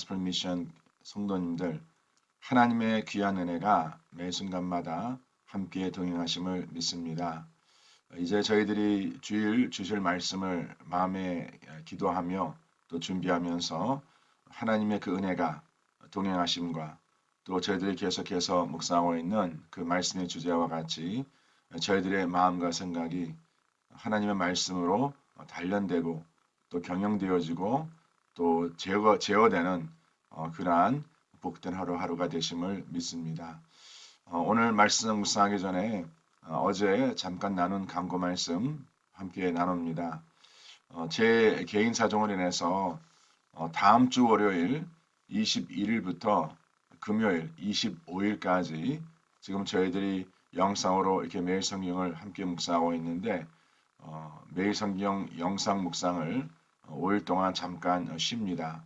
가스펠 미션 성도님들 하나님의 귀한 은혜가 매 순간마다 함께 동행하심을 믿습니다. 이제 저희들이 주일 주실 말씀을 마음에 기도하며 또 준비하면서 하나님의 그 은혜가 동행하심과 또 저희들이 계속해서 묵상하고 있는 그 말씀의 주제와 같이 저희들의 마음과 생각이 하나님의 말씀으로 단련되고 또 경영되어지고 또 제어, 제어되는 어, 그러한 복된 하루하루가 되심을 믿습니다. 어, 오늘 말씀 묵상하기 전에 어, 제 잠깐 나눈 강고 말씀 함께 나눕니다. 어, 제 개인 사정으로 인해서 어, 다음 주 월요일 21일부터 금요일 25일까지 지금 저희들이 영상으로 이렇게 매일 성경을 함께 묵상하고 있는데 어, 매일 성경 영상 묵상을 5일 동안 잠깐 쉽니다.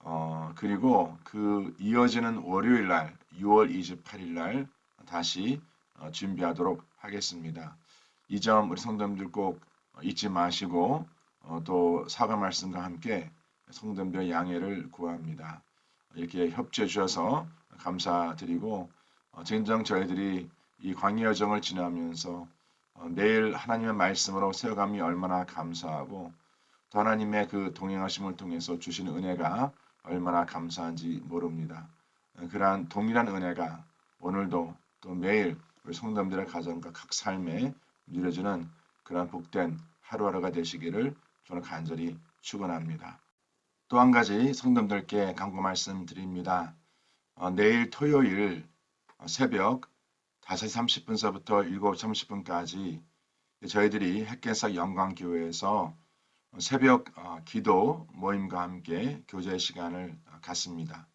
어, 그리고 그 이어지는 월요일 날 6월 28일 날 다시 어, 준비하도록 하겠습니다. 이 점 우리 성도님들 꼭 잊지 마시고 어, 또 사과 말씀과 함께 성도님들의 양해를 구합니다. 이렇게 협조해 주셔서 감사드리고 어, 진정 저희들이 이 광야 여정을 지나면서 어, 매일 하나님의 말씀으로 세워감이 얼마나 감사하고 또 하나님의 그 동행하심을 통해서 주시는 은혜가 얼마나 감사한지 모릅니다. 그러한 동일한 은혜가 오늘도 또 매일 우리 성도님들의 가정과 각 삶에 누려지는 그러한 복된 하루하루가 되시기를 저는 간절히 축원합니다. 또 한 가지 성도님들께 강구 말씀드립니다. 어, 내일 토요일 새벽 5시 30분서부터 7시 30분까지 저희들이 핵개사 영광교회에서 새벽 어, 기도 모임과 함께 교제 시간을 갖습니다.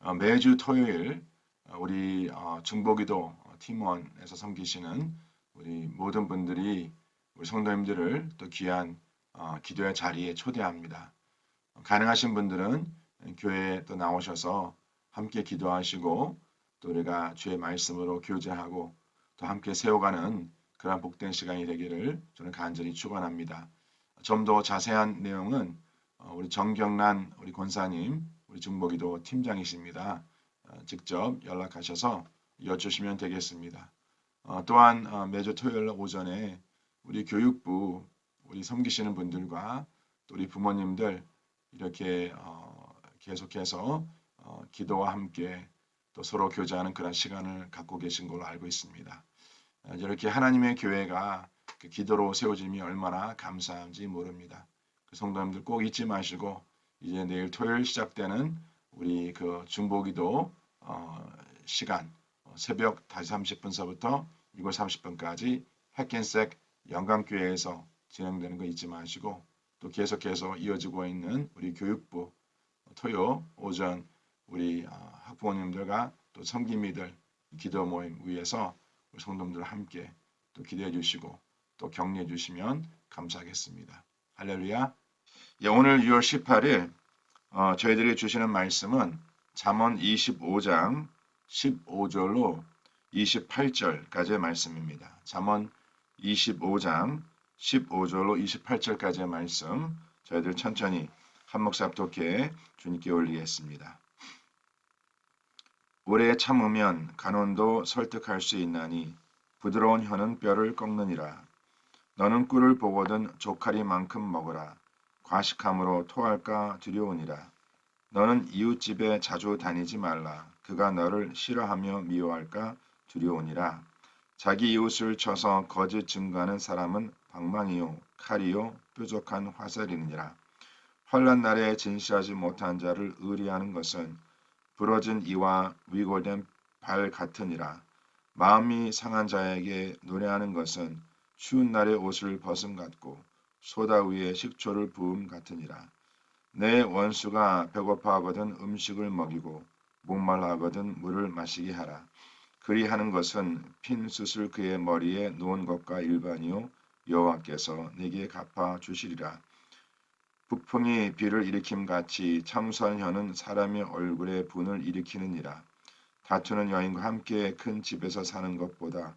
어, 매주 토요일 어, 우리 중보기도 팀원에서 섬기시는 우리 모든 분들이 우리 성도님들을 또 귀한 기도의 자리에 초대합니다. 가능하신 분들은 교회에 또 나오셔서 함께 기도하시고 또 우리가 주의 말씀으로 교제하고 또 함께 세워가는 그런 복된 시간이 되기를 저는 간절히 축원합니다. 좀 더 자세한 내용은 어, 우리 정경란 우리 권사님, 우리 중보기도 팀장이십니다. 어, 직접 연락하셔서 여쭈시면 되겠습니다. 어, 또한 매주 토요일 오전에 우리 교육부 우리 섬기시는 분들과 또 우리 부모님들 이렇게 계속해서 기도와 함께 또 서로 교제하는 그런 시간을 갖고 계신 걸로 알고 있습니다. 이렇게 하나님의 교회가 그 기도로 세워짐이 얼마나 감사한지 모릅니다. 그 성도님들 꼭 잊지 마시고 이제 내일 토요일 시작되는 우리 그 중보기도 어, 시간 어, 새벽 5시 30분서부터 6월 30분까지 핵켄색 영광교회에서 진행되는 거 잊지 마시고 또 계속해서 이어지고 있는 우리 교육부 토요 오전 우리 어, 학부모님들과 또 성기미들 기도 모임 위해서 성도님들 함께 또 기대해 주시고 또 격려해 주시면 감사하겠습니다. 할렐루야. 예, 오늘 6월 18일 어, 저희들이 주시는 말씀은 잠언 25장 15절로 28절까지의 말씀입니다. 잠언 25장 15절로 28절까지의 말씀 저희들 천천히 한 목사 합독해 주님께 올리겠습니다. 오래 참으면 간원도 설득할 수 있나니 부드러운 혀는 뼈를 꺾느니라. 너는 꿀을 보거든 조카리만큼 먹으라. 과식함으로 토할까 두려우니라. 너는 이웃집에 자주 다니지 말라. 그가 너를 싫어하며 미워할까 두려우니라. 자기 이웃을 쳐서 거짓 증거하는 사람은 방망이요 칼이요 뾰족한 화살이니라. 환란 날에 진실하지 못한 자를 의리하는 것은 부러진 이와 위골된 발 같으니라. 마음이 상한 자에게 노래하는 것은 추운 날에 옷을 벗음 같고 소다 위에 식초를 부음 같으니라. 내 원수가 배고파하거든 음식을 먹이고 목말라하거든 물을 마시게 하라. 그리하는 것은 핀 숯을 그의 머리에 놓은 것과 일반이요 여호와께서 내게 갚아 주시리라. 북풍이 비를 일으킴 같이 참수한 혀는 사람의 얼굴에 분을 일으키느니라. 다투는 여인과 함께 큰 집에서 사는 것보다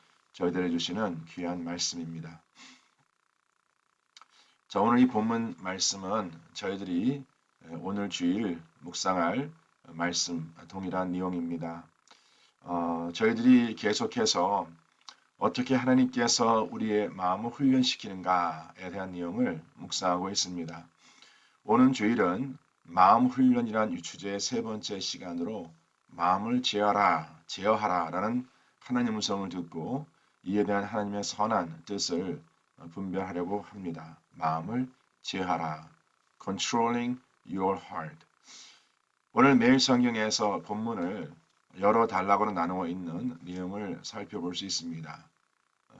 저희들에 주시는 귀한 말씀입니다. 자, 오늘 이 본문 말씀은 저희들이 오늘 주일 묵상할 말씀 동일한 내용입니다. 어, 저희들이 계속해서 어떻게 하나님께서 우리의 마음을 훈련시키는가에 대한 내용을 묵상하고 있습니다. 오는 주일은 마음 훈련이란 주제의 세 번째 시간으로 마음을 제어하라, 제어하라라는 하나님 음성을 듣고 이에 대한 하나님의 선한 뜻을 분별하려고 합니다. 마음을 제어하라, controlling your heart. 오늘 매일 성경에서 본문을 여러 단락으로 나누어 있는 내용을 살펴볼 수 있습니다.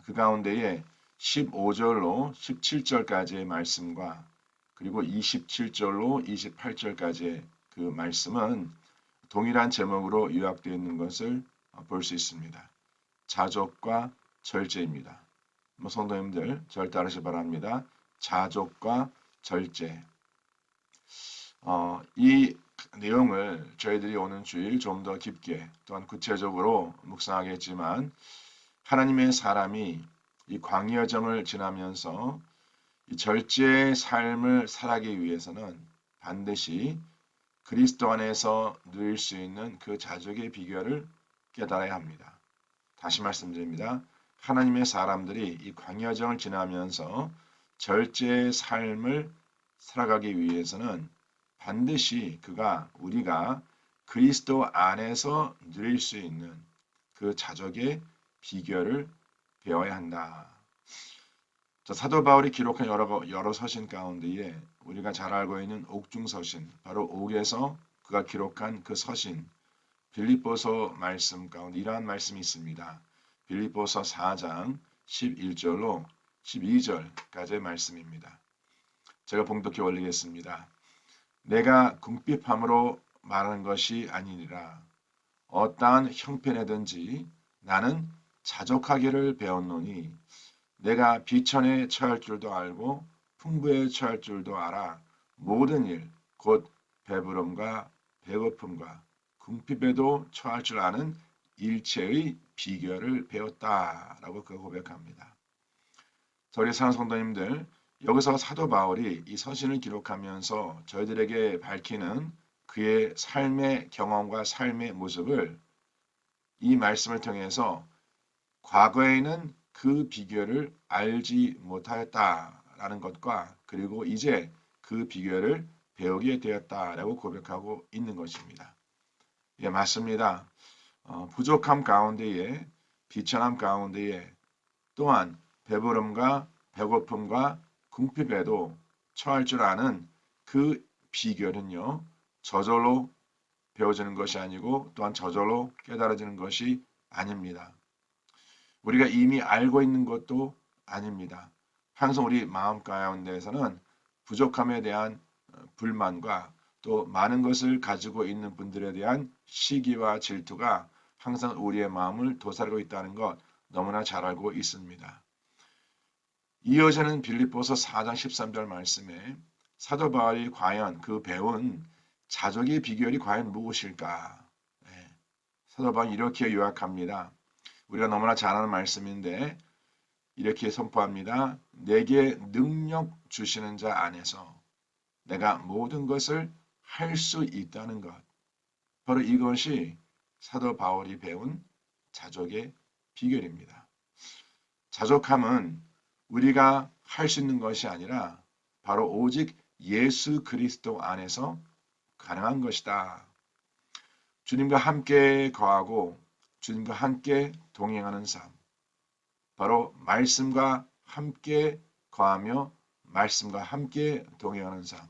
그 가운데에 15절로 17절까지의 말씀과 그리고 27절로 28절까지의 그 말씀은 동일한 제목으로 요약되어 있는 것을 볼 수 있습니다. 자족과 절제입니다. 뭐 성도님들 절 따르시 바랍니다. 자족과 절제. 어, 이 내용을 저희들이 오는 주일 좀 더 깊게 또한 구체적으로 묵상하겠지만 하나님의 사람이 이 광야정을 지나면서 이 절제의 삶을 살아가기 위해서는 반드시 그리스도 안에서 누릴 수 있는 그 자족의 비결을 깨달아야 합니다. 다시 말씀드립니다. 하나님의 사람들이 이 광야정을 지나면서 절제의 삶을 살아가기 위해서는 반드시 그가 우리가 그리스도 안에서 누릴 수 있는 그 자족의 비결을 배워야 한다. 자, 사도 바울이 기록한 여러, 여러 서신 가운데에 우리가 잘 알고 있는 옥중 서신, 바로 옥에서 그가 기록한 그 서신, 빌립보서 말씀 가운데 이러한 말씀이 있습니다. 빌립보서 4장 11절로 12절까지의 말씀입니다. 제가 봉독해 올리겠습니다. 내가 궁핍함으로 말하는 것이 아니니라. 어떠한 형편에든지 나는 자족하기를 배웠노니 내가 비천에 처할 줄도 알고 풍부에 처할 줄도 알아 모든 일 곧 배부름과 배고픔과 궁핍에도 처할 줄 아는 일체의 비결을 배웠다라고 그 고백합니다. 저희 사는 성도님들 여기서 사도 바울이 이 서신을 기록하면서 저희들에게 밝히는 그의 삶의 경험과 삶의 모습을 이 말씀을 통해서 과거에는 그 비결을 알지 못하였다라는 것과 그리고 이제 그 비결을 배우게 되었다라고 고백하고 있는 것입니다. 예, 맞습니다. 어, 부족함 가운데에 비천함 가운데에 또한 배부름과 배고픔과 궁핍에도 처할 줄 아는 그 비결은요. 저절로 배워지는 것이 아니고 또한 저절로 깨달아지는 것이 아닙니다. 우리가 이미 알고 있는 것도 아닙니다. 항상 우리 마음 가운데에서는 부족함에 대한 어, 불만과 또 많은 것을 가지고 있는 분들에 대한 시기와 질투가 항상 우리의 마음을 도사리고 있다는 것 너무나 잘 알고 있습니다. 이어지는 빌립보서 4장 13절 말씀에 사도 바울이 과연 그 배운 자족의 비결이 과연 무엇일까? 네. 사도 바울이 이렇게 요약합니다. 우리가 너무나 잘 아는 말씀인데 이렇게 선포합니다. 내게 능력 주시는 자 안에서 내가 모든 것을 할 수 있다는 것. 바로 이것이 사도 바울이 배운 자족의 비결입니다. 자족함은 우리가 할 수 있는 것이 아니라 바로 오직 예수 그리스도 안에서 가능한 것이다. 주님과 함께 거하고 주님과 함께 동행하는 삶. 바로 말씀과 함께 거하며 말씀과 함께 동행하는 삶.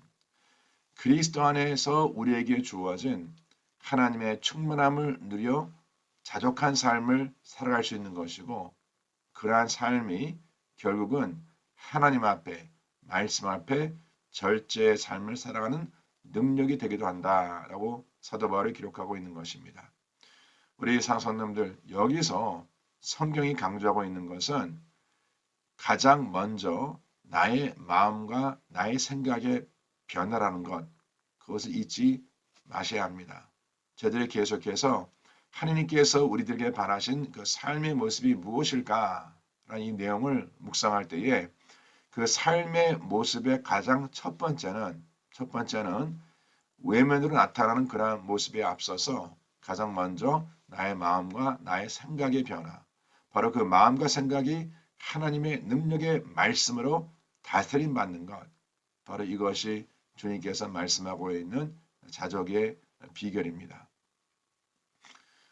그리스도 안에서 우리에게 주어진 하나님의 충만함을 누려 자족한 삶을 살아갈 수 있는 것이고 그러한 삶이 결국은 하나님 앞에 말씀 앞에 절제의 삶을 살아가는 능력이 되기도 한다라고 사도 바울이 기록하고 있는 것입니다. 우리 상선님들 여기서 성경이 강조하고 있는 것은 가장 먼저 나의 마음과 나의 생각의 변화라는 것 그것을 잊지 마셔야 합니다. 저들이 계속해서 하느님께서 우리들에게 바라신 그 삶의 모습이 무엇일까라는 이 내용을 묵상할 때에 그 삶의 모습의 가장 첫 번째는 첫 번째는 외면으로 나타나는 그러한 모습에 앞서서 가장 먼저 나의 마음과 나의 생각의 변화 바로 그 마음과 생각이 하나님의 능력의 말씀으로 다스림 받는 것 바로 이것이 주님께서 말씀하고 있는 자족의 비결입니다.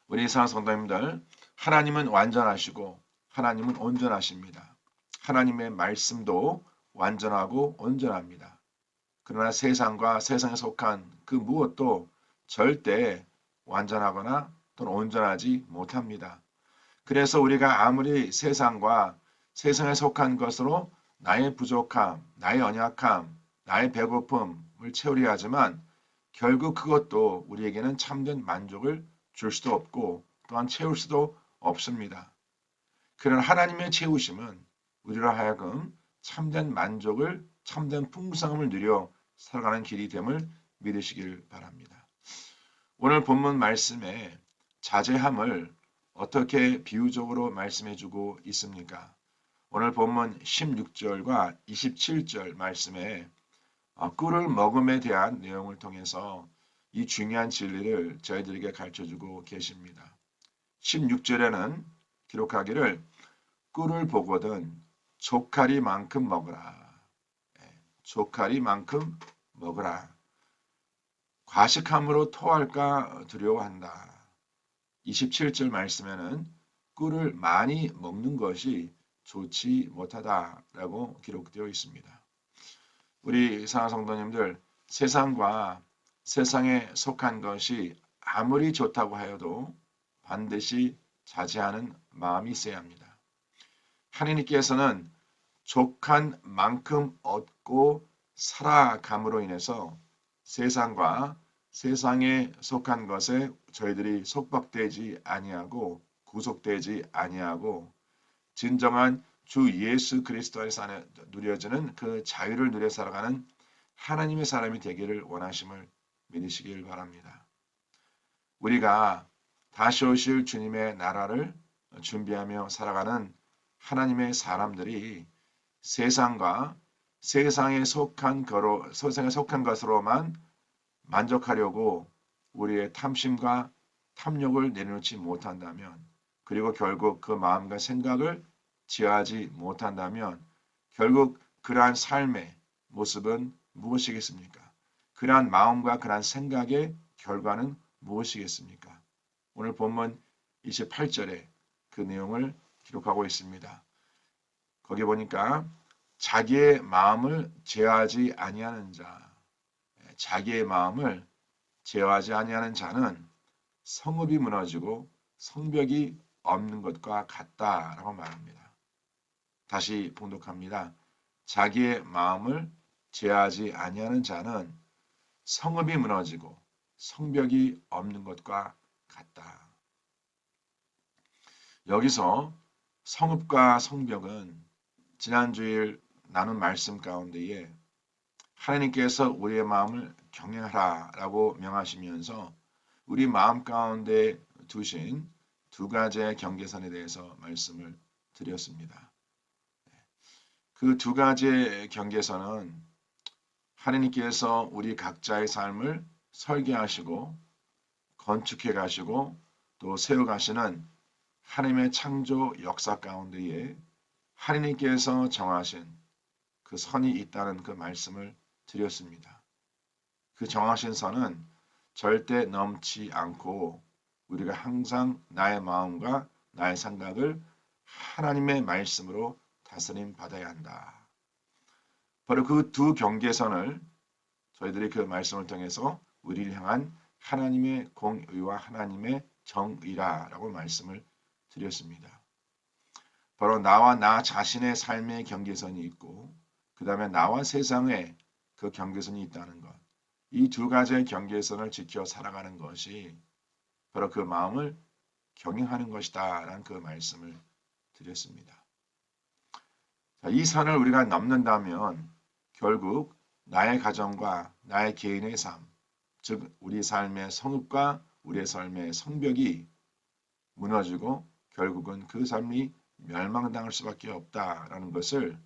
우리 이상 성도님들 하나님은 완전하시고 하나님은 온전하십니다. 하나님의 말씀도 완전하고 온전합니다. 그러나 세상과 세상에 속한 그 무엇도 절대 완전하거나 또는 온전하지 못합니다. 그래서 우리가 아무리 세상과 세상에 속한 것으로 나의 부족함, 나의 언약함, 나의 배고픔을 채우려 하지만 결국 그것도 우리에게는 참된 만족을 줄 수도 없고 또한 채울 수도 없습니다. 그런 하나님의 채우심은 우리로 하여금 참된 만족을 참된 풍성함을 누려 살아가는 길이 됨을 믿으시길 바랍니다. 오늘 본문 말씀에 자제함을 어떻게 비유적으로 말씀해 주고 있습니까? 오늘 본문 16절과 27절 말씀에 어, 꿀을 먹음에 대한 내용을 통해서 이 중요한 진리를 저희들에게 가르쳐 주고 계십니다. 16절에는 기록하기를 꿀을 보거든 조카리만큼 먹으라. 예, 조카리만큼 먹으라. 과식함으로 토할까 두려워한다. 27절 말씀에는 꿀을 많이 먹는 것이 좋지 못하다라고 기록되어 있습니다. 우리 사랑 성도님들 세상과 세상에 속한 것이 아무리 좋다고 하여도 반드시 자제하는 마음이 있어야 합니다. 하느님께서는 족한 만큼 얻고 살아감으로 인해서 세상과 세상에 속한 것에 저희들이 속박되지 아니하고 구속되지 아니하고 진정한 주 예수 그리스도 안에서 누려지는 그 자유를 누려 살아가는 하나님의 사람이 되기를 원하심을 믿으시길 바랍니다. 우리가 다시 오실 주님의 나라를 준비하며 살아가는 하나님의 사람들이 세상과 세상에 속한 거로 세상에 속한 것으로만 만족하려고 우리의 탐심과 탐욕을 내려놓지 못한다면 그리고 결국 그 마음과 생각을 지하지 못한다면 결국 그러한 삶의 모습은 무엇이겠습니까? 그러한 마음과 그러한 생각의 결과는 무엇이겠습니까? 오늘 본문 28절에 그 내용을 기록하고 있습니다. 거기 보니까 자기의 마음을 제어하지 아니하는 자, 자기의 마음을 제어하지 아니하는 자는 성읍이 무너지고 성벽이 없는 것과 같다라고 말합니다. 다시 봉독합니다. 자기의 마음을 제하지 아니하는 자는 성읍이 무너지고 성벽이 없는 것과 같다. 여기서 성읍과 성벽은 지난주일 나눈 말씀 가운데에 하나님께서 우리의 마음을 경외하라 라고 명하시면서 우리 마음 가운데 두신 두 가지의 경계선에 대해서 말씀을 드렸습니다. 그 두 가지의 경계선은 하느님께서 우리 각자의 삶을 설계하시고 건축해 가시고 또 세워 가시는 하나님의 창조 역사 가운데에 하느님께서 정하신 그 선이 있다는 그 말씀을 드렸습니다. 그 정하신 선은 절대 넘지 않고 우리가 항상 나의 마음과 나의 생각을 하나님의 말씀으로 다스림 받아야 한다. 바로 그 두 경계선을 저희들이 그 말씀을 통해서 우리를 향한 하나님의 공의와 하나님의 정의라라고 말씀을 드렸습니다. 바로 나와 나 자신의 삶의 경계선이 있고 그 다음에 나와 세상의 그 경계선이 있다는 것. 이 두 가지의 경계선을 지켜 살아가는 것이 바로 그 마음을 경영하는 것이다. 라는 그 말씀을 드렸습니다. 자, 이 선을 우리가 넘는다면 결국 나의 가정과 나의 개인의 삶, 즉 우리 삶의 성읍과 우리의 삶의 성벽이 무너지고 결국은 그 삶이 멸망당할 수밖에 없다라는 것을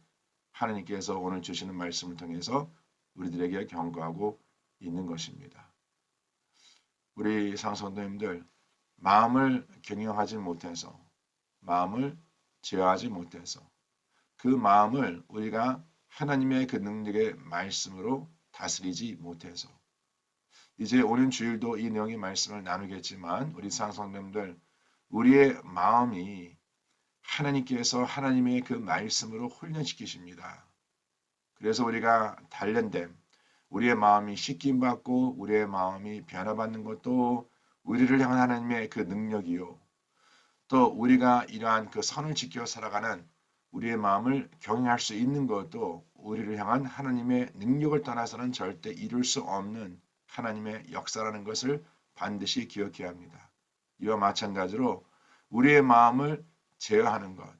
하나님께서 오늘 주시는 말씀을 통해서 우리들에게 경고하고 있는 것입니다. 우리 상성도님들 마음을 경영하지 못해서 마음을 제어하지 못해서 그 마음을 우리가 하나님의 그 능력의 말씀으로 다스리지 못해서 이제 오는 주일도 이 내용의 말씀을 나누겠지만 우리 상성님들 우리의 마음이 하나님께서 하나님의 그 말씀으로 훈련시키십니다. 그래서 우리가 단련됨, 우리의 마음이 씻김 받고 우리의 마음이 변화받는 것도 우리를 향한 하나님의 그 능력이요. 또 우리가 이러한 그 선을 지켜 살아가는 우리의 마음을 경영할 수 있는 것도 우리를 향한 하나님의 능력을 떠나서는 절대 이룰 수 없는 하나님의 역사라는 것을 반드시 기억해야 합니다. 이와 마찬가지로 우리의 마음을 제어하는 것,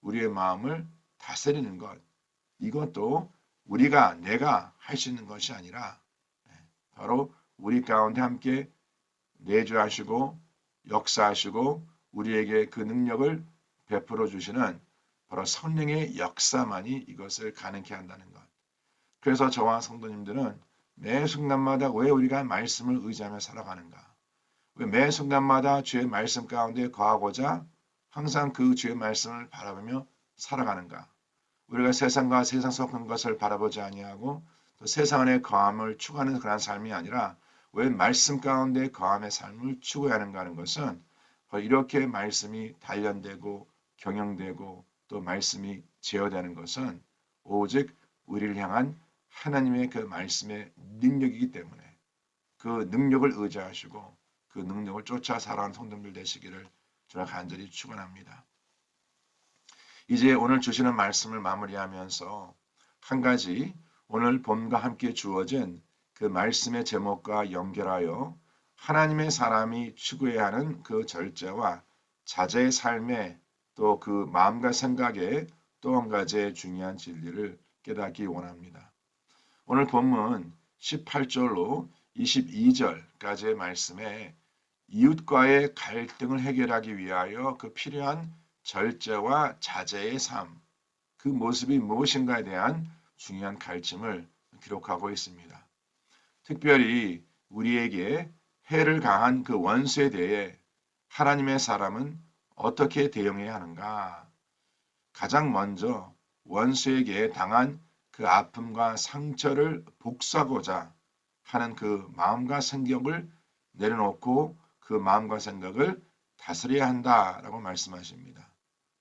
우리의 마음을 다스리는 것, 이것도 우리가 내가 할 수 있는 것이 아니라 네, 바로 우리 가운데 함께 내주하시고 역사하시고 우리에게 그 능력을 베풀어 주시는 바로 성령의 역사만이 이것을 가능케 한다는 것. 그래서 저와 성도님들은 매 순간마다 왜 우리가 말씀을 의지하며 살아가는가? 왜 매 순간마다 주의 말씀 가운데 거하고자 항상 그 주의 말씀을 바라보며 살아가는가? 우리가 세상과 세상 속한 것을 바라보지 아니하고 또 세상 안에 거함을 추구하는 그런 삶이 아니라 왜 말씀 가운데 거함의 삶을 추구하는가 하는 것은 이렇게 말씀이 단련되고 경영되고 또 말씀이 제어되는 것은 오직 우리를 향한 하나님의 그 말씀의 능력이기 때문에 그 능력을 의지하시고 그 능력을 쫓아 살아가는 성도들 되시기를 저는 간절히 축원합니다. 이제 오늘 주시는 말씀을 마무리하면서 한 가지 오늘 본과 함께 주어진 그 말씀의 제목과 연결하여 하나님의 사람이 추구해야 하는 그 절제와 자제의 삶에 또 그 마음과 생각에 또 한 가지의 중요한 진리를 깨닫기 원합니다. 오늘 본문 18절로 22절까지의 말씀에 이웃과의 갈등을 해결하기 위하여 그 필요한 절제와 자제의 삶, 그 모습이 무엇인가에 대한 중요한 가르침을 기록하고 있습니다. 특별히 우리에게 해를 강한 그 원수에 대해 하나님의 사람은 어떻게 대응해야 하는가? 가장 먼저 원수에게 당한 그 아픔과 상처를 복수하고자 하는 그 마음과 생각을 내려놓고 그 마음과 생각을 다스려야 한다라고 말씀하십니다.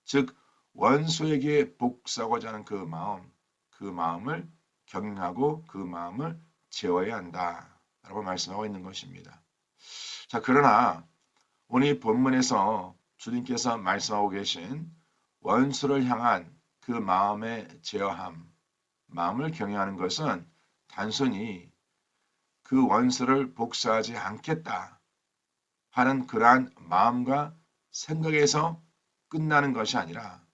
즉 원수에게 복수하고자 하는 그 마음, 그 마음을 경영하고 그 마음을 재워야 한다라고 말씀하고 있는 것입니다. 자, 그러나 오늘 본문에서 주님께서 말씀하고 계신 원수를 향한 그 마음의 제어함, 마음을 경영하는 것은 단순히 그 원수를 복수하지 않겠다 하는 그러한 마음과 생각에서 끝나는 것이 아니라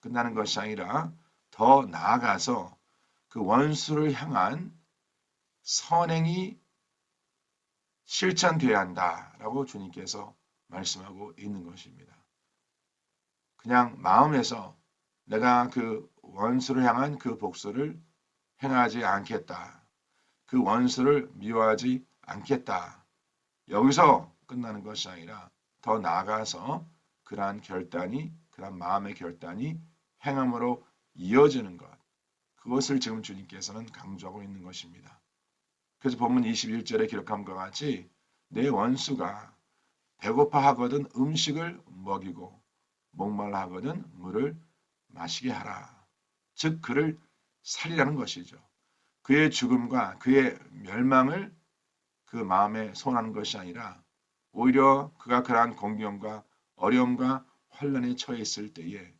끝나는 것이 아니라 더 나아가서 그 원수를 향한 선행이 실천되어야 한다라고 주님께서 말씀하고 있는 것입니다. 그냥 마음에서 내가 그 원수를 향한 그 복수를 행하지 않겠다. 그 원수를 미워하지 않겠다. 여기서 끝나는 것이 아니라 더 나아가서 그러한 결단이 그러한 마음의 결단이 행함으로 이어지는 것. 그것을 지금 주님께서는 강조하고 있는 것입니다. 그래서 본문 21절에 기록함과 같이 내 원수가 배고파 하거든 음식을 먹이고 목말라 하거든 물을 마시게 하라. 즉 그를 살리라는 것이죠. 그의 죽음과 그의 멸망을 그 마음에 소원하는 것이 아니라 오히려 그가 그러한 공경과 어려움과 환란에 처해 있을 때에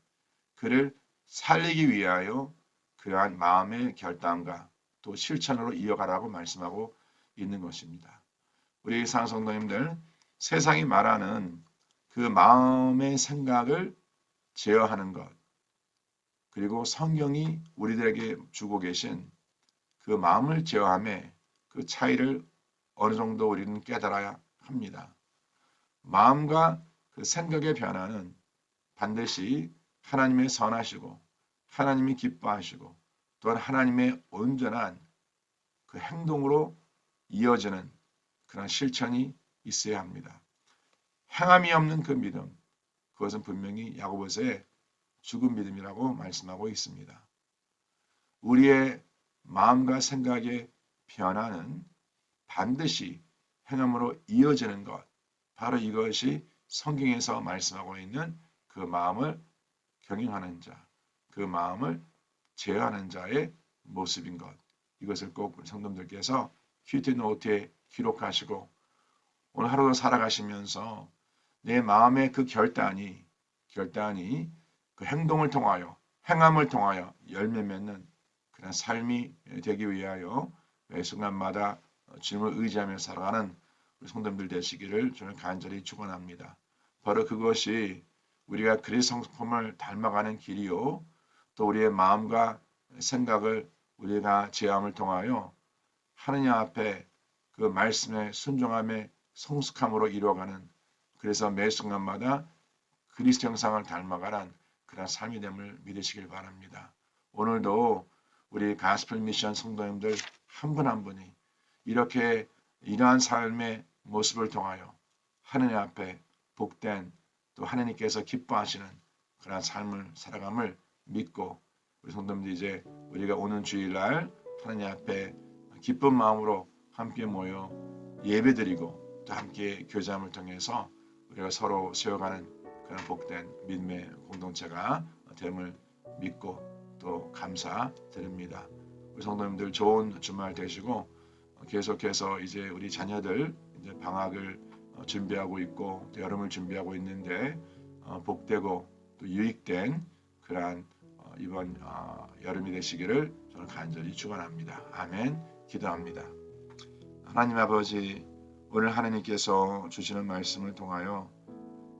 그를 살리기 위하여 그러한 마음의 결단과 또 실천으로 이어가라고 말씀하고 있는 것입니다. 우리 상성도님들 세상이 말하는 그 마음의 생각을 제어하는 것 그리고 성경이 우리들에게 주고 계신 그 마음을 제어함에 그 차이를 어느 정도 우리는 깨달아야 합니다. 마음과 그 생각의 변화는 반드시 하나님의 선하시고 하나님이 기뻐하시고 또한 하나님의 온전한 그 행동으로 이어지는 그런 실천이 있어야 합니다. 행함이 없는 그 믿음, 그것은 분명히 야고보서의 죽은 믿음이라고 말씀하고 있습니다. 우리의 마음과 생각의 변화는 반드시 행함으로 이어지는 것, 바로 이것이 성경에서 말씀하고 있는 그 마음을 경영하는 자, 그 마음을 제어하는 자의 모습인 것. 이것을 꼭 우리 성도님들께서 큐티 노트에 기록하시고 오늘 하루도 살아가시면서 내 마음의 그 결단이 결단이 그 행동을 통하여 행함을 통하여 열매 맺는 그런 삶이 되기 위하여 매 순간마다 주님을 의지하며 살아가는 우리 성도님들 되시기를 저는 간절히 축원합니다. 바로 그것이 우리가 그리스도 성품을 닮아가는 길이요 또 우리의 마음과 생각을 우리가 제함을 통하여 하느님 앞에 그 말씀의 순종함의 성숙함으로 이루어가는 그래서 매 순간마다 그리스도 형상을 닮아가는 그런 삶이 됨을 믿으시길 바랍니다. 오늘도 우리 가스펠 미션 성도님들 한분한 분이 이렇게 이러한 삶의 모습을 통하여 하느님 앞에 복된 또 하느님께서 기뻐하시는 그러한 삶을 살아감을 믿고 우리 성도님들 이제 우리가 오는 주일날 하느님 앞에 기쁜 마음으로 함께 모여 예배드리고 또 함께 교제함을 통해서 우리가 서로 세워가는 그런 복된 믿음의 공동체가 됨을 믿고 또 감사드립니다. 우리 성도님들 좋은 주말 되시고 계속해서 이제 우리 자녀들 이제 방학을 준비하고 있고 또 여름을 준비하고 있는데 어, 복되고 또 유익된 그러한 어, 이번 어, 여름이 되시기를 저는 간절히 축원합니다. 아멘. 기도합니다. 하나님 아버지 오늘 하나님께서 주시는 말씀을 통하여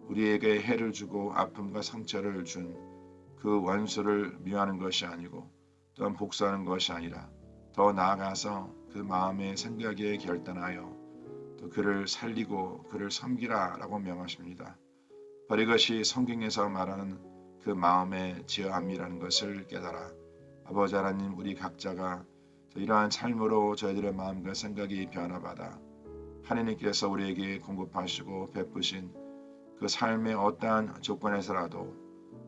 우리에게 해를 주고 아픔과 상처를 준 그 원수를 미워하는 것이 아니고 또한 복수하는 것이 아니라 더 나아가서 그 마음의 생각에 결단하여 또 그를 살리고 그를 섬기라라고 명하십니다. 바로 이것이 성경에서 말하는 그 마음의 지어함이라는 것을 깨달아 아버지 하나님 우리 각자가 이러한 삶으로 저희들의 마음과 생각이 변화받아 하느님께서 우리에게 공급하시고 베푸신 그 삶의 어떠한 조건에서라도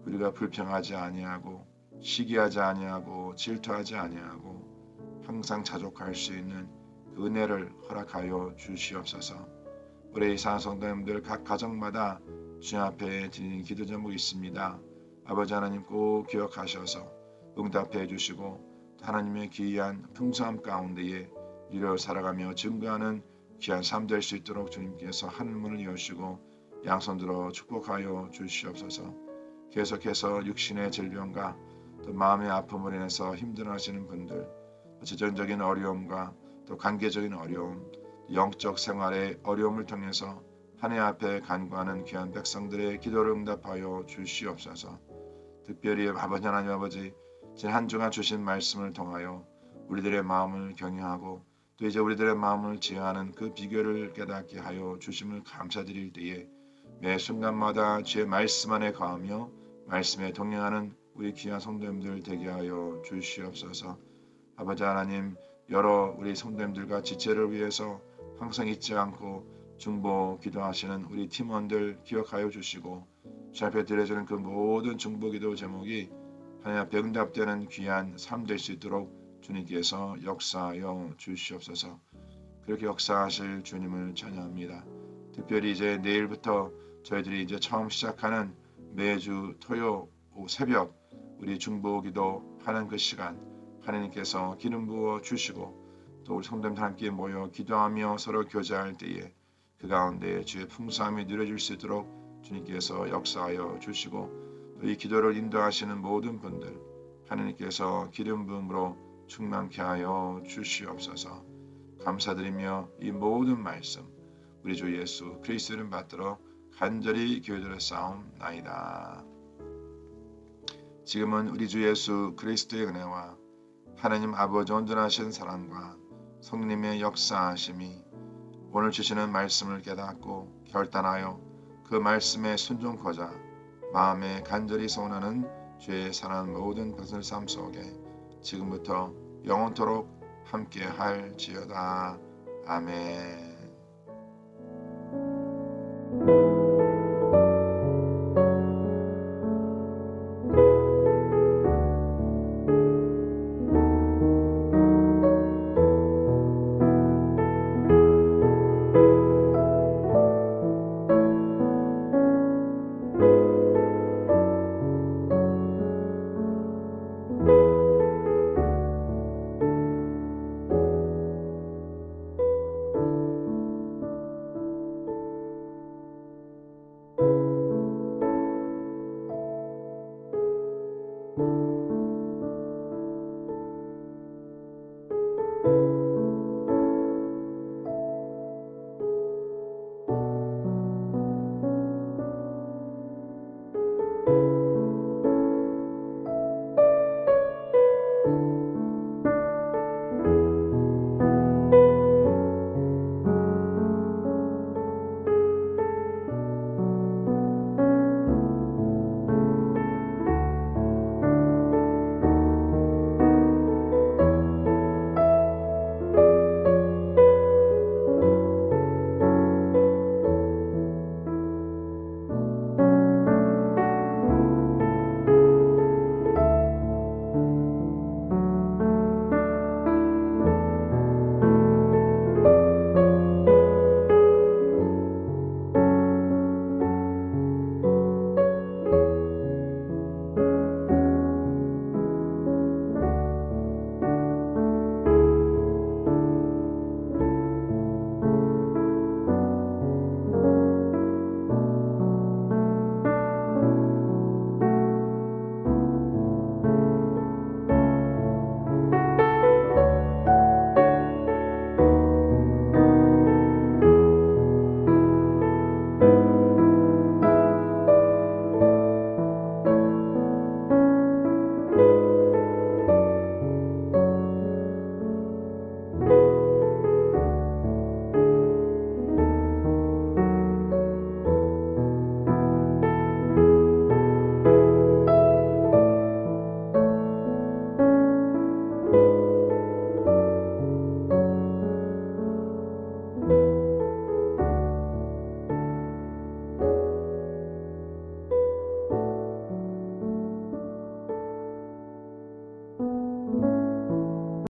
우리가 불평하지 아니하고 시기하지 아니하고 질투하지 아니하고 항상 자족할 수 있는 그 은혜를 허락하여 주시옵소서. 우리 이상 성도님들 각 가정마다 주님 앞에 드리는 기도 제목이 있습니다. 아버지 하나님 꼭 기억하셔서 응답해 주시고 하나님의 귀한 풍성함 가운데에 이르러 살아가며 증거하는 귀한 삶 될 수 있도록 주님께서 하늘 문을 여시고 양손 들어 축복하여 주시옵소서. 계속해서 육신의 질병과 또 마음의 아픔을 인해서 힘들어하시는 분들, 재정적인 어려움과 또 관계적인 어려움, 영적 생활의 어려움을 통해서 하나님 앞에 간구하는 귀한 백성들의 기도를 응답하여 주시옵소서. 특별히 아버지 하나님 아버지 지한 주간 주신 말씀을 통하여 우리들의 마음을 경외하고 또 이제 우리들의 마음을 지하는 그 비결을 깨닫게 하여 주심을 감사드릴 때에 매 순간마다 주의 말씀 안에 거하며 말씀에 동행하는 우리 귀한 성도님들 되게 하여 주시옵소서. 아버지 하나님 여러 우리 성도님들과 지체를 위해서 항상 잊지 않고 중보 기도하시는 우리 팀원들 기억하여 주시고 주 앞에 드려지는 그 모든 중보 기도 제목이 하나님 앞에 응답되는 귀한 삶 될 수 있도록 주님께서 역사하여 주시옵소서. 그렇게 역사하실 주님을 찬양합니다. 특별히 이제 내일부터 저희들이 이제 처음 시작하는 매주 토요 새벽 우리 중보기도 하는 그 시간 하나님께서 기름 부어 주시고 또 우리 성도님들 함께 모여 기도하며 서로 교제할 때에 그 가운데 주의 풍성함이 누려질 수 있도록 주님께서 역사하여 주시고 또이 기도를 인도하시는 모든 분들 하나님께서 기름 부음으로 충만케 하여 주시옵소서. 감사드리며 이 모든 말씀 우리 주 예수 그리스도를 받들어 간절히 교회들의 싸움 나이다. 지금은 우리 주 예수 그리스도의 은혜와 하나님 아버지 온전하신 사랑과 성령님의 역사하심이 오늘 주시는 말씀을 깨닫고 결단하여 그 말씀에 순종하자 마음에 간절히 소원하는 죄에 사는 모든 것을 삶 속에 지금부터 영원토록 함께 할지어다. 아멘.